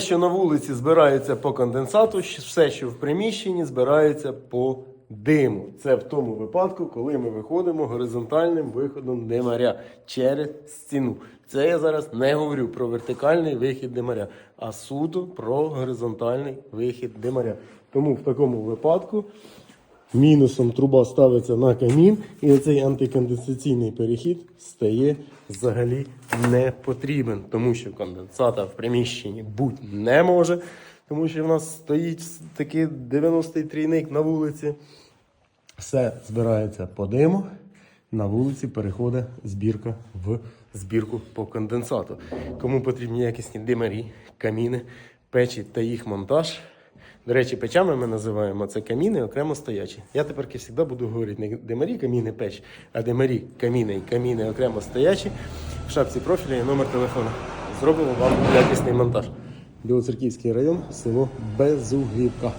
що на вулиці збирається по конденсату, все, що в приміщенні, збирається по диму. Це в тому випадку, коли ми виходимо горизонтальним виходом димаря через стіну. Це я зараз не говорю про вертикальний вихід димаря, а суто про горизонтальний вихід димаря. Тому в такому випадку мінусом труба ставиться на камін, і цей антиконденсаційний перехід стає взагалі не потрібен, тому що конденсата в приміщенні бути не може, тому що в нас стоїть такий 90-й трійник на вулиці. Все збирається по диму. На вулиці переходить збірка в збірку по конденсату. Кому потрібні якісні димарі, каміни, печі та їх монтаж. До речі, печами ми називаємо це каміни окремо стоячі. Я тепер завжди буду говорити не демарі, каміни, печ, а демарі, каміни і каміни окремо стоячі. В шапці профіля є номер телефону. Зробимо вам якісний монтаж. Білоцерківський район, село Безуглівка.